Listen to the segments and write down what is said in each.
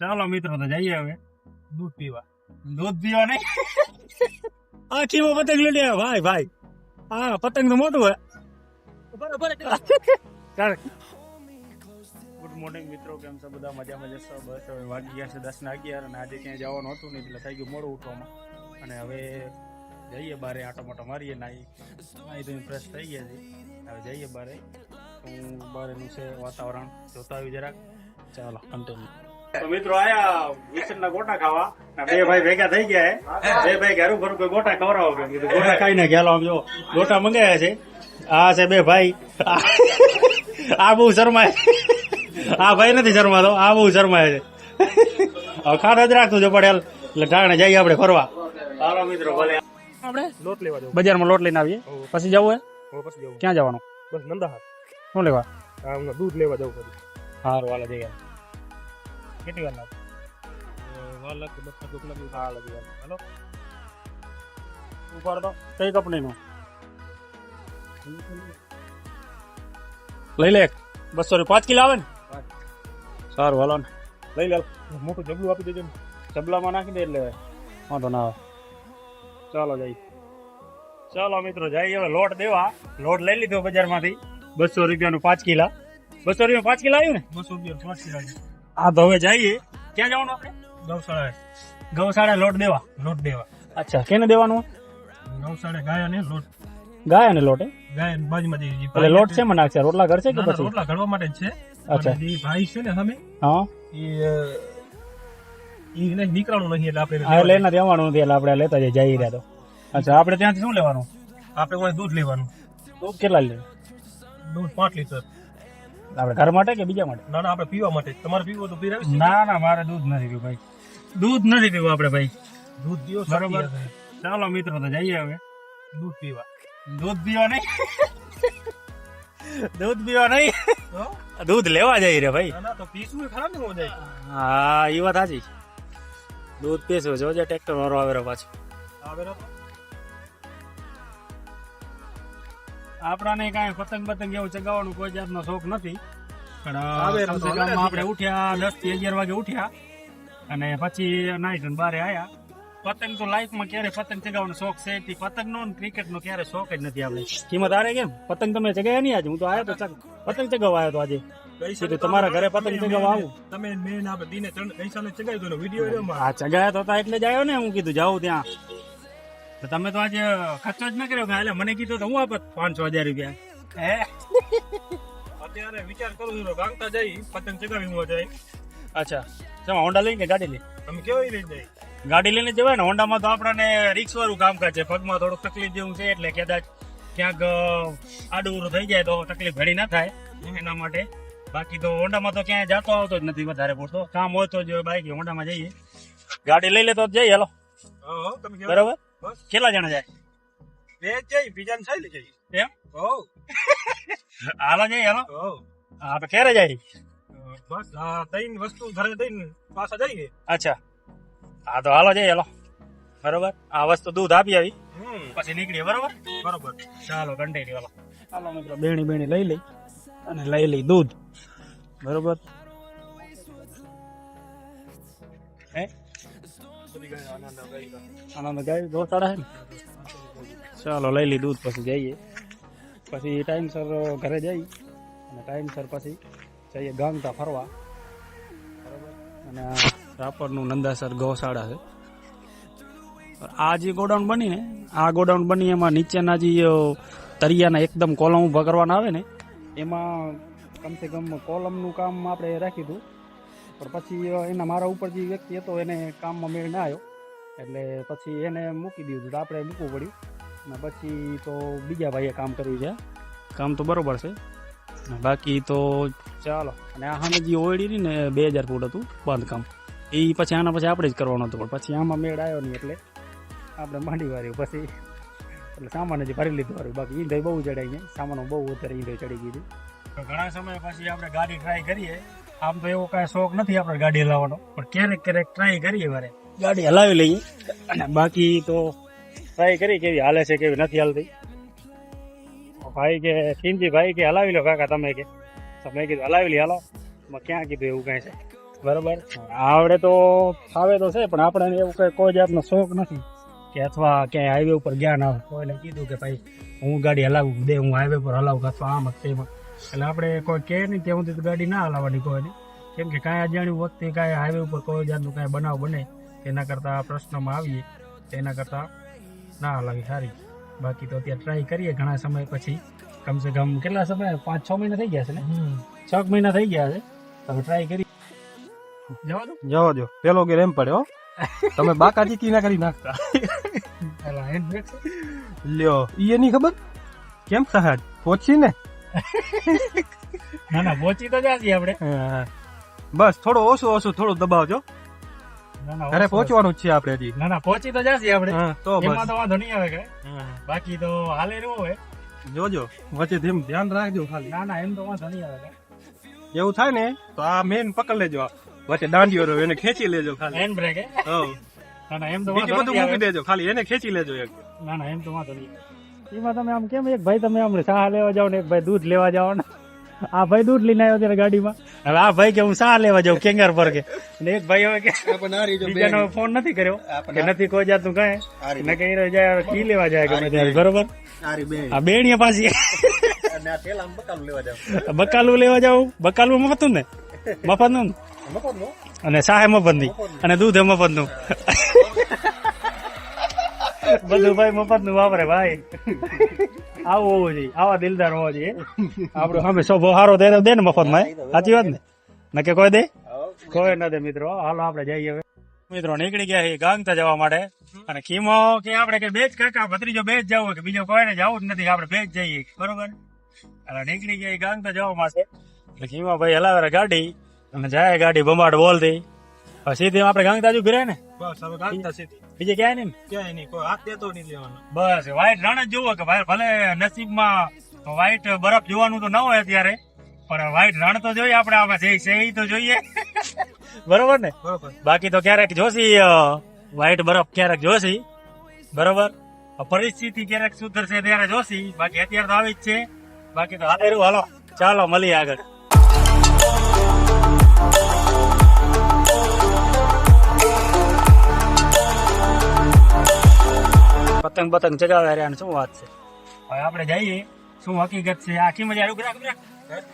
ચાલો મિત્રો તો જઈએ હવે. દૂધ પીવા. દૂધ પીવા નહીં આખીમાં પતંગ લઈ લે ભાઈ ભાઈ. હા પતંગ તો મોટું હે બરાબર ગુડ મોર્નિંગ મિત્રો. કેમ છો? બધા મજા મજા છો? બસ હવે વાગી ગયા છે દસ ને અગિયાર અને આજે ક્યાંય જવાનું હતું નહીં એટલે થઈ ગયું મોડું ઉઠવામાં. અને હવે જઈએ બારે આટો મોટો મારીએ નાઈ નાઈ તો ફ્રેશ થઈ ગયા છે હવે જઈએ બારે. હું બારેનું છે વાતાવરણ. જોતા આવી જરાક. ચાલો કન્ટિન્યુ તો મિત્રો આયા વિસનના ગોટા ખાવા. બે ભાઈ ભેગા થઈ ગયા હે. બે ભાઈ ઘરું ભરું કોઈ ગોટા ખવડાવો કે કીધું ગોટા ખાઈને ગયા આમ જો ગોટા મંગાયા છે. આ છે બે ભાઈ. આ બહુ શરમાય આ ભાઈ નથી શરમાતો આ બહુ શરમાય છે. હવે ખાટ જ રાખતું છે પડેલ એટલે ટાણે જઈએ આપણે ફરવા. ચાલો મિત્રો ભલે. આપણે લોટ લેવા જવું બજારમાં લોટ લઈને આવીએ. પછી જવું હે? પછી જવું. ક્યાં જવાનું? બસ નંદાહાર. શું લેવા? દૂધ લેવા જવું સારું હાલે જઈએ. કેટલી વાર લાગે? વાર લાગશે બસ થોડુંક લાગ્યું હા લાગી વાર હાલો. ઉપર તો. કઈ કંપનીનું? લઈ લે બસો રૂપિયા. પાંચ કિલો આવે ને? સારું હાલો ને. લઈ લે. મોટું જબલું આપી દેજો ને. જબલામાં નાખી દે એટલે વાંધો ના આવે. ચાલો જઈ ચાલો મિત્રો જઈ હવે લોટ દેવા. લોટ લઈ લીધો બજારમાંથી. બસો રૂપિયાનું પાંચ કિલા. બસો રૂપિયા પાંચ કિલા આવ્યું ને? બસો રૂપિયા પાંચ કિલો હા હવે જઈએ. ક્યાં જવાનું આપણે? ગૌશાળા ગૌશાળા લોટ દેવા લોટ દેવા. અચ્છા કેને દેવાનું? ગૌશાળા ગાય અને લોટ ગાય અને લોટ ગાય બાજુમાં એટલે લોટ છે મને નાખશે? રોટલા ઘર છે કે પછી? રોટલા ઘડવા માટે છે. અચ્છા. એ ભાઈ છે ને સામે હા. એ ઈ ને નીકળવાનું નહીં એટલે આપણે એટલે એના દેવાનું નથી એટલે આપણે લેતા જઈએ જઈ રહ્યા તો. અચ્છા આપણે ત્યાંથી શું લેવાનું? આપણે કોઈ દૂધ લેવાનું. દૂધ કેટલા લે? દૂધ પાંચ લીટર. આપણે ઘર માટે કે બીજા માટે? ના ના આપણે પીવા માટે. તમારે પીવું તો પીરાવી ના? ના મારે દૂધ નથી પીવું ભાઈ. દૂધ નથી પીવું આપણે ભાઈ. દૂધ પીવો બરોબર. ચાલો મિત્રો તો જઈએ હવે. દૂધ પીવા. દૂધ પીવા નહીં. દૂધ પીવા નહીં. દૂધ લેવા જઈ રે ભાઈ. ના તો પીશું એ ખરા ને હો જાય? હા એ વાત સાચી. દૂધ પીશું જોજે ટ્રેક્ટર વાળો રહ્યો પાછો આવે આપણાને કાંઈ પતંગ પતંગ એવું ચગાવવાનું કોઈ જાતનો શોખ નથી. પણ આપણે ઉઠ્યા દસથી અગિયાર વાગે ઉઠ્યા અને પછી નાઈટ બહાર બારે આયા. પતંગ તો લાઈફમાં ક્યારે પતંગ ચગાવવાનો શોખ છે? તે પતંગ નો ક્રિકેટ નો ક્યારે શોખ જ નથી આપણે. કિંમત આરે કેમ? પતંગ તમે ચગાવ્યા નહીં આજે? હું તો આવ્યો તો પતંગ ચગાવવા આવ્યો તો આજે. તમારા ઘરે પતંગ ચગાવવા આવું. તમે મેન આપણે દિને ત્રણ ગઈ સાલે ચગાવી દો વીડિયો હા ચગાવ્યા તો એટલે જ આવ્યો ને હું કીધું જાઉં ત્યાં. તો તમે તો આજે ખર્ચો જ ન કર્યો કે હાલે મને કીધું તો હું આપત પાંચસો હજાર રૂપિયા. હે? અત્યારે વિચાર કરું છું ભાગતા જઈ પતંગ ચગાવી હું જાય અચ્છા ચાલો હોન્ડા લઈને કે ગાડી લઈ? તમે કેવી રીતે જાય ગાડી લઈને જવાય ને હોન્ડામાં તો આપણને રિક્ષવાળું કામકાજ છે. પગમાં થોડુંક તકલીફ જેવું છે એટલે કદાચ ક્યાંક આડું થઈ જાય તો તકલીફ ઘણી ના થાય એના માટે. બાકી તો હોન્ડામાં તો ક્યાંય જતો આવતો જ નથી વધારે પૂરતો. કામ હોય તો જ બાઈક હોન્ડામાં જઈએ. ગાડી લઈ લે તો જઈએ હેલો. બરોબર? કેટલા જણા જાય? બે જઈ જઈ બીજાને સાઈ જઈ એમ? હો હાલો જઈ હાલો. હો આપણે ક્યારે જાય બસ ત્રણ વસ્તુ ઘરે દઈને પાછા જઈએ. અચ્છા. હા તો હાલો જઈએ હાલો. બરોબર? આ વસ્તુ દૂધ આપી આવી. પછી નીકળીએ બરોબર? બરોબર. ચાલો કંટેરી હાલો. ચાલો મિત્રો બેણી બેણી લઈ લઈ અને લઈ લઈ દૂધ. બરોબર? આનંદ ગાય દોસ્તાડા હે ને ચાલો, લઈ દૂધ પછી જઈએ. પછી ટાઈમસર ઘરે જઈ અને ટાઈમસર પછી જઈએ ગામતા ફરવા. બરોબર અને રાપરનું નંદાસર ગૌશાળા છે. આ જે ગોડાઉન બની ને, આ ગોડાઉન બની એમાં નીચેના જે તરિયાના એકદમ કોલમ ઊભા કરવાના આવે ને, એમાં કમસે કમ કોલમનું કામ આપણે રાખી હતું પણ પછી એના મારા ઉપર જે વ્યક્તિ હતો, એને કામમાં મેળ ના આવ્યો એટલે પછી એને મૂકી દીધું તો આપણે મૂકવું પડ્યું. અને પછી તો બીજા ભાઈએ કામ કર્યું છે. કામ તો બરોબર છે. બાકી તો ચાલો. અને આ સામે જે ઓયડી ને બે હજાર ફૂટ હતું બાંધકામ. એ પછી આના પછી આપણે જ કરવાનું હતું. પણ પછી આમાં મેળ આવ્યો નહીં એટલે આપણે માંડી વાર્યું પછી. એટલે સામાન જ ભરી લીધું વારું. બાકી ઈંધાઈ બહુ ચડાઈ ગયા સામાનો બહુ અત્યારે ઈંધાઈ ચડી ગઈ હતી ઘણા સમય પછી આપણે ગાડી ટ્રાય કરીએ. આમ તો એવો કાંઈ શોખ નથી આપણે ગાડી હલાવવાનો. પણ ક્યારેક ક્યારેક ટ્રાય કરીએ મારે. ગાડી હલાવી લઈએ. અને બાકી તો ટ્રાય કરી કેવી હાલે છે કેવી નથી હાલતી. ભાઈ કે ખીમજી ભાઈ કે, હલાવી લો કાકા તમે કે. તમે કીધું, હલાવી લઈ હાલો. ક્યાં કીધું એવું કાંઈ છે? બરોબર? આવડે તો ફાવે તો છે, પણ આપણે એવું કઈ કોઈ જાતનો શોખ નથી કે અથવા ક્યાંય હાઈવે ઉપર ગયા ના. કોઈને કીધું કે ભાઈ, હું ગાડી હલાવું દે હું હાઈવે પર હલાવું, અથવા આમ તેમાં એટલે આપણે કોઈ કહે નહીં ત્યાં સુધી ગાડી ના હલાવવાની કોઈને કેમ કે કાંઈ અજાણ્યું વખતે કાંઈ હાઈવે ઉપર કોઈ જાતનું કાંઈ બનાવ બને એના કરતાં પ્રશ્નમાં આવીએ તેના કરતાં ના હલાવી સારી. બાકી તો અત્યારે ટ્રાય કરીએ ઘણા સમય પછી. કમસે કમ કેટલા સમય? પાંચ છ મહિના થઈ ગયા છે ને? છ મહિના થઈ ગયા છે. હવે ટ્રાય કરી જવા દો. જવા દો. પેલો ગેર એમ પડ્યો તમે બાકાજી કી ના કરી નાખતા. લ્યો. ઈ એની ખબર? કેમ સહાજ પહોંચી ને? ના ના પહોંચી તો જાશી આપણે. બસ થોડો ઓછું ઓછું થોડું દબાવજો ઘરે પહોંચવાનું જ છે આપણે હજી. ના ના પહોંચી તો જાશી આપણે. તો એમાં તો વાંધો નહીં આવે કે બાકી તો હાલે રહ્યું હોય. જોજો વચ્ચે ધીમ ધ્યાન રાખજો ખાલી. ના ના એમ તો વાંધો નહીં આવે એવું થાય ને તો આ મેન પકડ લેજો વચ્ચે દાંડીઓ રહ્યો એને ખેંચી લેજો ખાલી. હેન્ડ બ્રેક હે. ના ના એમ તો વાંધો મૂકી આવે. દેજો ખાલી એને ખેંચી લેજો એક. ના ના એમ તો વાંધો નહીં. એમાં તમે આમ કેમ એક ભાઈ તમે આમ ચા લેવા જાઓ ને એક ભાઈ દૂધ લેવા જાઓ ને? આ ભાઈ દૂધ લઈને આવ્યો ત્યારે ગાડીમાં. હવે આ ભાઈ કે હું ચા લેવા જાઉં કેંગર પર કે. ને એક ભાઈ હવે કે બીજાનો ફોન નથી કર્યો કે નથી કોઈ જાતનું કઈ. ને કઈ રહ્યો જાય કી લેવા જાય? ગમે ત્યારે બરોબર. આ બેણીએ પાછી. બકાલું લેવા જાવ. બકાલું મફત ને? મફતનું? અને સાહે મફતની અને દૂધ મફતનું બધું ભાઈ મફતનું વાપરે ભાઈ. આવું હોવું જોઈએ, આવા દિલદાર હોવા જોઈએ. આપડે સામે સ્વભાવ સારો દે દે ને મફતમાં. સાચી વાત ને? ન કે કોઈ દે? કોઈ ન દે મિત્રો. હાલો, આપણે જઈએ હવે. મિત્રો નીકળી ગયા છીએ ગાંગતા જવા માટે. અને કીમો કે આપણે કે બેજ કાકા ભત્રીજો બેજ જવું કે બીજો કોઈને જવું જ નથી, આપણે બેજ જઈએ. બરોબર? અને નીકળી ગયા ગાંગતા જવા માટે. એટલે કીમો ભાઈ હલાવે ગાડી અને જાય ગાડી બંબાટ બોલતી. સીધી આપણે ગાંગતા જ ઊભી રહે ને. બસ હવે ગાંધતા સીધી બીજે ક્યાંય નહીં ક્યાંય નહીં કોઈ હાથ દેતો નહીં લેવાનો. બસ વ્હાઈટ રણ જ જોવો કે ભાઈ ભલે નસીબમાં વ્હાઈટ બરફ જોવાનું તો ન હોય અત્યારે પણ વ્હાઈટ રણ તો જોઈએ આપણે આમાં જે છે એ તો જોઈએ. બરોબર ને? બરોબર. બાકી તો ક્યારેક જોશી વ્હાઈટ બરફ ક્યારેક જોશી? બરોબર? પરિસ્થિતિ ક્યારેક સુધરશે ત્યારે જોશી. બાકી અત્યારે તો આવી જ છે. બાકી તો હાલે હાલો ચાલો મળીએ આગળ. પતંગ પતંગ ચગાવે રહ્યા ને શું વાત છે? હવે આપણે જઈએ. શું હકીકત છે? મજા ઊભી રાખ, ઊભી રાખ.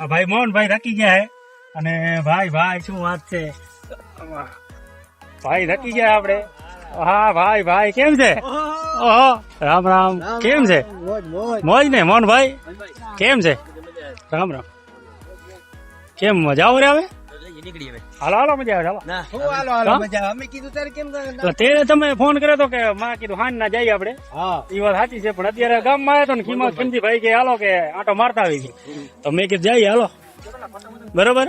આ ભાઈ મોહનભાઈ થકી ગયા હે. અને ભાઈ ભાઈ શું વાત છે? ભાઈ થકી ગયા આપણે. હા ભાઈ ભાઈ કેમ છે? ઓહો રામ રામ. કેમ છે? મોજ ને મોહનભાઈ કેમ છે? રામ રામ. કેમ મજા આવે આવે હાલો. મજા આવે. તમે ફોન કર્યો તો કે માં કીધું હાન ના જઈએ આપણે. એ વાત સાચી છે પણ અત્યારે ગામમાં આવ્યો તો ને ખીમા ખીમજી ભાઈ કે હાલો કે આટો મારતા આવી તો મેં કીધું જઈએ હાલો. બરોબર?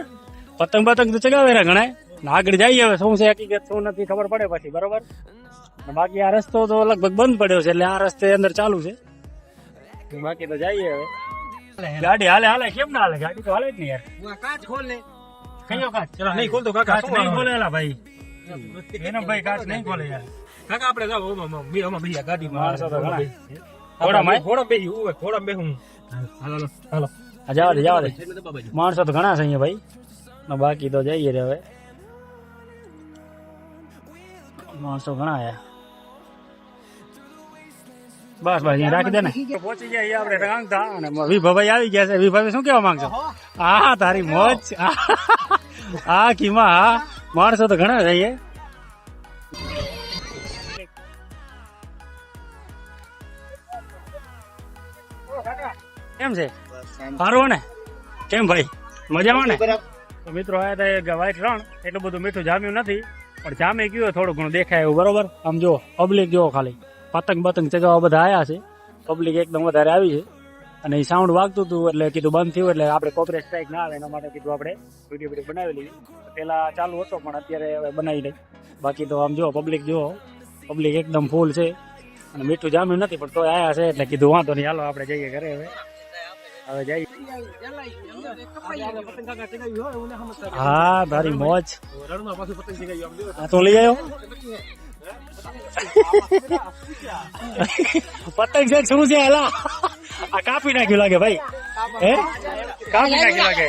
પતંગ પતંગ તો ચગાવે ઘણા આગળ જઈએ હવે શું છે હકીકત શું નથી ખબર પડે પછી બરોબર? બાકી આ રસ્તો તો લગભગ બંધ પડ્યો છે એટલે આ રસ્તે અંદર ચાલુ છે. બાકી તો જઈએ હવે. ગાડી હાલે હાલે કેમ ના હાલે? ગાડી તો હાલે જ નહીં યાર. કયો કાચ ચલા નહીં ખોલતો કાકા કાચ શું નહીં? ખોલેલા ભાઈ. એનો ભાઈ કાચ નહીં ખોલે યાર. કાકા આપણે જાવ ઓમાં આમાં, ઓમાં બેહીએ, ગાડીમાં. માણસો તો ઘણા. ઘોડા માં ઘોડા બેહી, ઉવે, ઘોડા બેહું. હાલો, હાલો, હાલો. આ જવા દે જવા દે. માણસો તો ઘણા છે અહીંયા ભાઈ. ને બાકી તો જઈએ રે હવે. માણસો ઘણા આયા બસ બસ અહીંયા રાખી દે ને. પહોંચી ગયા આપણે રાંગતા અને વિભાભાઈ આવી ગયા છે. વિભાભાઈ શું કેવા માંગશો? હા તારી મોજ હા કીમા હા માણસો તો ઘણા છે અહીંયા કેમ છે સારું ને કેમ ભાઈ મજામાં ને? તો મિત્રો આયા હતા એક વ્હાઈટ રણ, એટલું બધું મીઠું જામ્યું નથી, પણ જામી ગયું થોડું ઘણું દેખાય એવું, બરોબર? આમ જો પબ્લિક જો ખાલી. પતંગ પતંગ ચગાવવા બધા આયા છે. પબ્લિક એકદમ વધારે આવી છે. અને એ સાઉન્ડ વાગતું હતું એટલે કીધું બંધ થયું એટલે આપણે કોપરેટ સ્ટ્રાઇક ના આવે એના માટે કીધું આપણે વીડિયો વીડિયો બનાવી લઈએ. પેલા ચાલુ હતો પણ અત્યારે હવે બનાવી લઈ બાકી તો આમ જો પબ્લિક જો પબ્લિક એકદમ ફૂલ છે. અને મીઠું જામ્યું નથી પણ તોય આયા છે એટલે કીધું વાંધો નહીં. હાલો આપણે જઈએ ઘરે હવે. હવે જઈએ. સમજતા. હા તારી મોજ. તો લઈ આવ્યો? પતંગ છે શું છે? હાલા આ કાપી નાખ્યું લાગે ભાઈ. હે? કાપી નાખ્યું લાગે.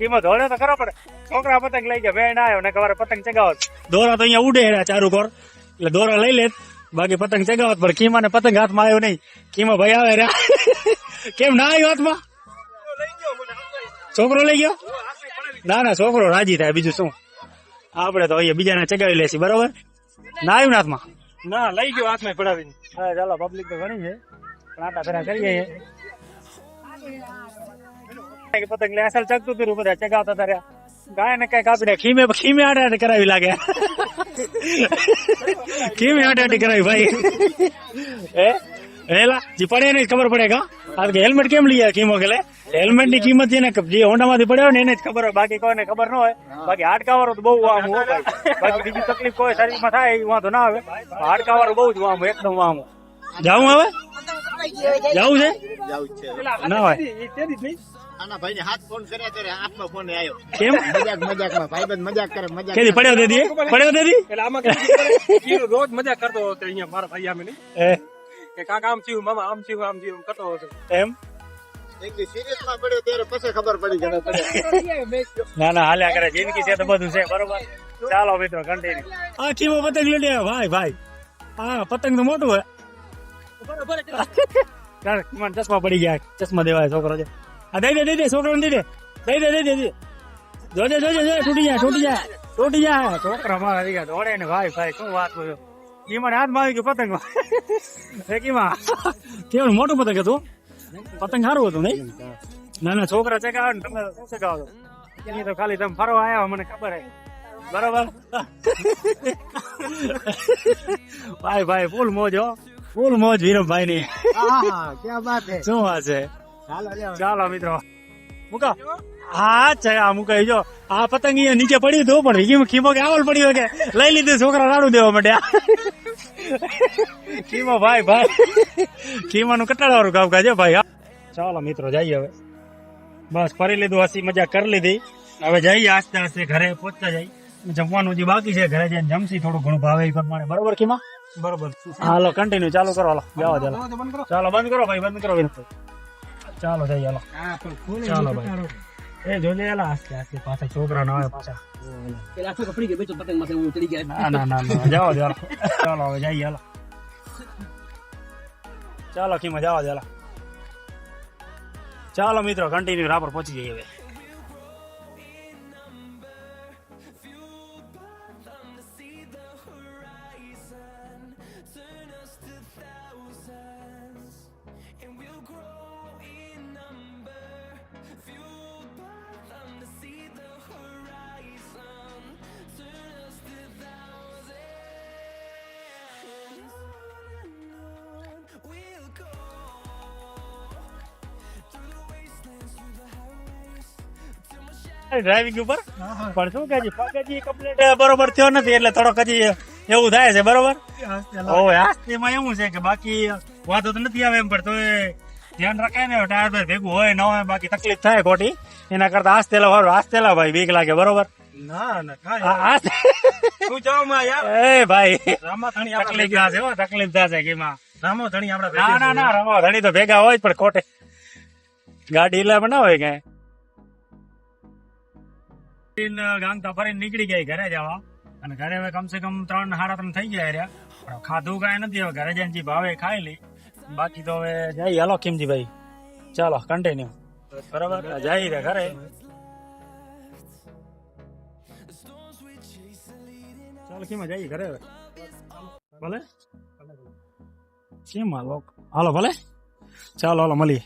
કિંમત ધોળે તો ખરો પડે છોકરા પતંગ લઈ ગયા બેન આવ્યો ને કવારે પતંગ ચગાવત. દોરા તો અહીંયા ઉડે હેરા ચારું કોર એટલે દોરા લઈ લે બાકી પતંગ ચગાવત, પણ કીમા ને પતંગ હાથમાં આવ્યો નહીં. કીમા ભાઈ આવે રે કેમ ના આવ્યો હાથમાં? છોકરો લઈ ગયો? ના ના, છોકરો રાજી થાય, બીજું શું? આપણે તો અહીંયા બીજાને ચગાવી લેશી, બરોબર? ના આવ્યું ને હાથમાં. ના લઈ ગયો હાથમાં પડાવીને હા ચાલો પબ્લિક તો ઘણી છે પણ આટા ફેરા કરીએ કે પતંગ લે અસલ ચગતું હતું બધા ચગાવતા હતા રહ્યા. ગાય ને કઈ કાપી દે ખીમે ખીમે આડા કરાવી લાગે. ખીમે આડા કરાવી ભાઈ. એ હેલા જે પડે જ ખબર પડે કા કે હેલ્મેટ કેમ લઈ કીમો કે લે હેલ્મેટની કિંમત જેને જે હોન્ડા માંથી પડ્યો ને એને જ ખબર હોય. બાકી કોઈને ખબર ન હોય. બાકી હાડકા વાળું તો બહુ આમ હોય બાકી બીજી તકલીફ કોઈ શરીરમાં થાય એ વાંધો ના આવે. હાડકા વાળું બહુ જ આમ એકદમ આમ જાવું હવે? જાવું છે? ના હોય. આના ભાઈને હાથ ફોન કર્યા ત્યારે હાથમાં ફોન આવ્યો કેમ? મજાક મજાકમાં. ભાઈબંધ મજાક કરે મજાક કેદી પડ્યો દેદી પડ્યો દેદી? એટલે આમાં રોજ મજા કરતો હતો અહીંયા મારા ભાઈ આમે નહીં એ. કે કાકા આમ થયું મામા આમ થયું આમ થયું કતો કરતો હતો. એમ? ના ના હાલ્યા કરે. જિંદગી છે તો બધું છે બરોબર? ચાલો મિત્રો કન્ટિન્યુ આ કીમો પતંગ લઈ લે ભાઈ ભાઈ. હા પતંગ તો મોટું હોય. ચાલ મને ચશ્મા પડી ગયા. ચશ્મા દેવાય છોકરો છે. આ દઈ દે દઈ દે છોકરો દઈ દે. દઈ દે દઈ દે દઈ દે. જોજે જોજે જોજે તૂટી જાય તૂટી જાય. તૂટી જાય. છોકરા મારા દોડે ને ભાઈ ભાઈ શું વાત બોલ્યો મને હાથમાં આવી ગયું પતંગ. રેકીમાં. કેવું મોટું પતંગ હતું? પતંગ સારું હતું નહીં? ના ના છોકરા ચગાવે ને તમે શું ચગાવો એ તો ખાલી તમે ફરવા આવ્યા મને ખબર હે. બરોબર? ભાઈ ભાઈ ફૂલ મોજ હો. ફૂલ મોજ વિરમભાઈ ની શું વાત છે? ચાલો મિત્રો. મૂકો. હા છે આ કહી જો આ પતંગ નીચે પડ્યું હતું પણ વિકી ખીમો કે આવલ પડ્યો કે લઈ લીધું છોકરા રાડું દેવા માંડ્યા ખીમો ભાઈ ભાઈ. ખીમાનું કટાળા વાળું કામકાજ છે ભાઈ. ચાલો મિત્રો જઈએ હવે. બસ ફરી લીધું હસી મજા કરી લીધી. હવે જઈએ આસ્તે આસ્તે ઘરે પહોંચતા જઈ જમવાનું જે બાકી છે ઘરે જઈને જમશી થોડું ઘણું ભાવે એ પ્રમાણે. બરોબર ખીમા? બરોબર. હાલો કન્ટિન્યુ ચાલુ કરો હાલો. જવા ચાલો ચાલો બંધ કરો ભાઈ બંધ કરો. ચાલો જઈએ હાલો. ચાલો ભાઈ. એ જોજે એલા આસ્તે આસ્તે પાછા છોકરા ના આવે પાછા. ના ના ના ના જાઓ ચાલો હવે જઈએ હાલો. ચાલો કીમાં જાવ જાલા ચાલો મિત્રો કન્ટિન્યુ રાપર પહોંચી જઈએ હવે. ડ્રાઇવિંગ ઉપર? પણ શું કે પગ હજી કમ્પ્લીટ બરોબર થયો નથી એટલે થોડોક હજી એવું થાય છે બરોબર? ઓય આસ્તીમાં એવું છે કે બાકી વાંધો તો નથી આવે એમ પણ તોય ધ્યાન રખાય ને ટાયર પર ભેગું હોય ન હોય બાકી તકલીફ થાય ખોટી. એના કરતા આસ્તેલા વાળું આસ્તેલા ભાઈ બીક લાગે બરોબર? ના ના કાંઈ આ- આસ્તે તું જાઓ માં યાર? એ ભાઈ. રામા ધણી આપડા તકલીફ થશે હો તકલીફ થશે કે માં રામો ધણી આપડા ના ભેગા ના છે. ના રમો ધણી તો ભેગા હોય જ પણ ખોટે. ગાડી એટલે ના હોય કઈ ગાંગતા ફરીને નીકળી ગઈ ઘરે જવા. અને ઘરે હવે કમસે કમ ત્રણ સાડા ત્રણ થઈ ગયા રહ્યા. પણ ખાધું કાંઈ નથી, હવે ઘરે જઈને ભાવે ખાઈ લી બાકી તો હવે જઈ હાલો કિમજીભાઈ ચાલો કન્ટિન્યુ બરાબર? જઈ રે ઘરે. ચાલો કેમાં જઈએ ઘરે ભલે? કેમ હાલો હાલો, ભલે? ચાલો, હાલો, મળીએ.